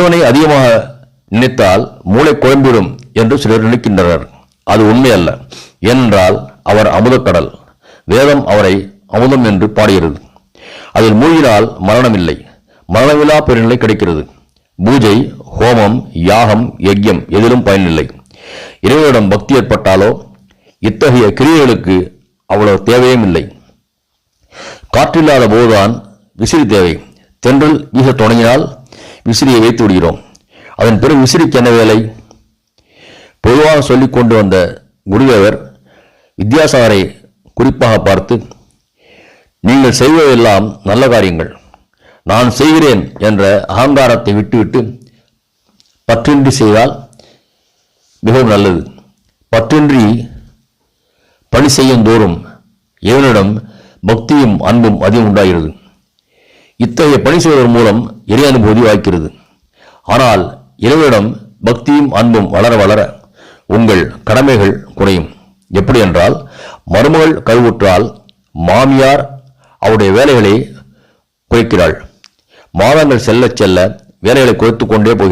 இறைவனை அதிகமாக நினைத்தால் மூளை குழம்பிடும் என்று சிலர் நினைக்கின்றனர். அது உண்மை அல்ல ஏனென்றால் அவர் அமுதக்கடல். வேதம் அவரை அமுதம் என்று பாடுகிறது அதில் மூழ்கினால் மரணமில்லை. மரணமில்லா பெருநிலை கிடைக்கிறது. பூஜை ஹோமம் யாகம் யஜ்யம் எதிலும் பயனில்லை. இறைவனிடம் பக்தி ஏற்பட்டாலோ இத்தகைய கிரியைகளுக்கு அவ்வளவு தேவையும் இல்லை. காற்றில்லாத போதுதான் விசிறி தேவை. தென்றல் வீசத் தொடங்கினால் விசிறியை வைத்து விடுகிறோம். அதன் பிறகு விசிறிக்கு என்ன வேலை? பொதுவாக சொல்லிக் கொண்டு வந்த குருதேவர் வித்யாசாகரை குறிப்பாக பார்த்து நீங்கள் செய்வதெல்லாம் நல்ல காரியங்கள். நான் செய்கிறேன் என்ற அகங்காரத்தை விட்டுவிட்டு பற்றின்றி செய்தால் மிகவும் நல்லது. பற்றின்றி பணி செய்யும் தோறும் இவனிடம் பக்தியும் அன்பும் அதிகம் உண்டாகிறது. இத்தகைய பணி செய்வதன் மூலம் இறை அனுபூதி வாய்க்கிறது ஆனால் இறைவனிடம் பக்தியும் அன்பும் வளர வளர உங்கள் கடமைகள் குறையும். எப்படி என்றால் மருமகள் கருவுற்றால் மாமியார் அவருடைய வேலைகளை குறைக்கிறாள். மாதங்கள் செல்ல செல்ல வேலைகளை குறைத்துக் கொண்டே போகிறார்